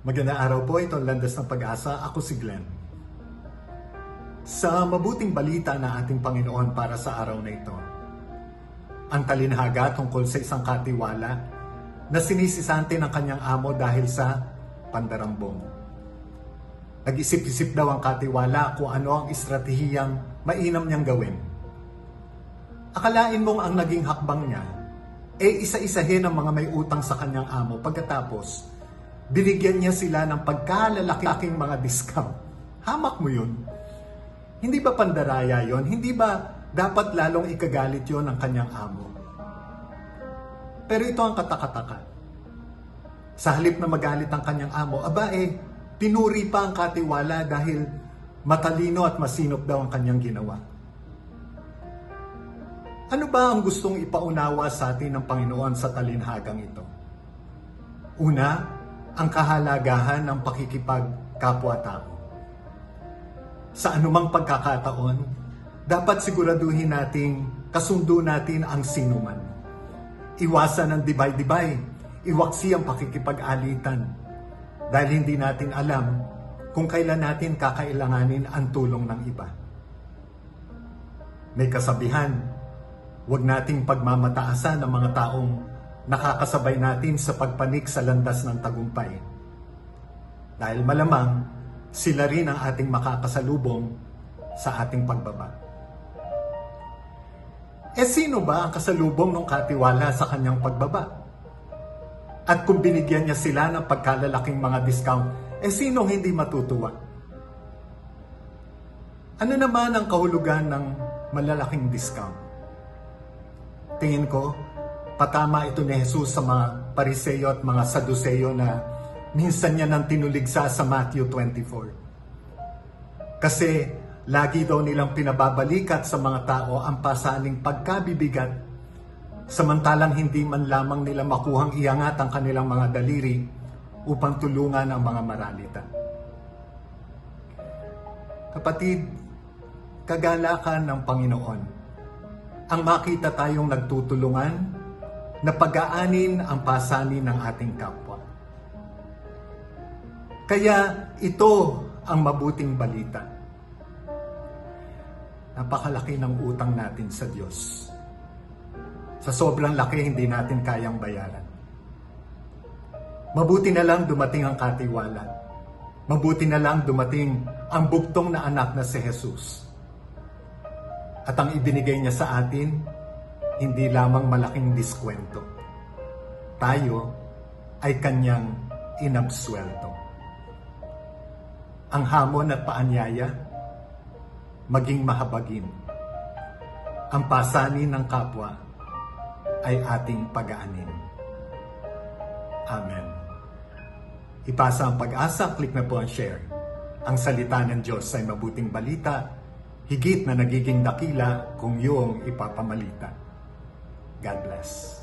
Magandang araw po, itong Landas ng Pag-asa. Ako si Glenn. Sa mabuting balita na ating Panginoon para sa araw na ito, ang talinhaga tungkol sa isang katiwala na sinisisante ng kanyang amo dahil sa pandarambong. Nag-isip-isip daw ang katiwala kung ano ang estratehiyang mainam niyang gawin. Akalain mong ang naging hakbang niya e isa-isahin ang mga may utang sa kanyang amo pagkatapos binigyan niya sila ng pagkalalaking mga discount. Hamak mo yun. Hindi ba pandaraya yon? Hindi ba dapat lalong ikagalit yon ng kanyang amo? Pero ito ang katakataka. Sa halip na magalit ang kanyang amo, aba eh, pinuri pa ang katiwala dahil matalino at masinop daw ang kanyang ginawa. Ano ba ang gustong ipaunawa sa atin ng Panginoon sa talinhagang ito? Una, ang kahalagahan ng pakikipagkapwa-tao. Sa anumang pagkakataon, dapat siguraduhin nating kasundo natin ang sinuman. Iwasan ang dibay-dibay, iwaksi ang pakikipag-alitan dahil hindi natin alam kung kailan natin kakailanganin ang tulong ng iba. May kasabihan, huwag nating pagmamataasan ang mga taong nakakasabay natin sa pagpanik sa landas ng tagumpay. Dahil malamang sila rin ang ating makakasalubong sa ating pagbaba. E sino ba ang kasalubong ng katiwala sa kanyang pagbaba? At kung binigyan niya sila ng pagkalalaking mga discount, e sinong hindi matutuwa? Ano naman ang kahulugan ng malalaking discount? Tingin ko, patama ito ni Jesus sa mga pariseyo at mga saduseyo na minsan niya nang tinuligsa sa Matthew 24. Kasi lagi daw nilang pinababalikat sa mga tao ang pasaning pagkabibigat samantalang hindi man lamang nila makuhang iangat ang kanilang mga daliri upang tulungan ang mga maralita. Kapatid, kagalakan ng Panginoon ang makita tayong nagtutulungan na pag-aanin ang pasanin ng ating kapwa. Kaya ito ang mabuting balita. Napakalaki ng utang natin sa Diyos. Sa sobrang laki, hindi natin kayang bayaran. Mabuti na lang dumating ang katiwala. Mabuti na lang dumating ang buktong na anak na si Jesus. At ang ibinigay niya sa atin, hindi lamang malaking diskwento. Tayo ay kanyang inabswelto. Ang hamon at paanyaya, maging mahabagin. Ang pasanin ng kapwa ay ating pag-aanin. Amen. Ipasa ang pag-asa, click na po ang share. Ang salita ng Diyos ay mabuting balita, higit na nagiging dakila kung iyong ipapamalita. God bless.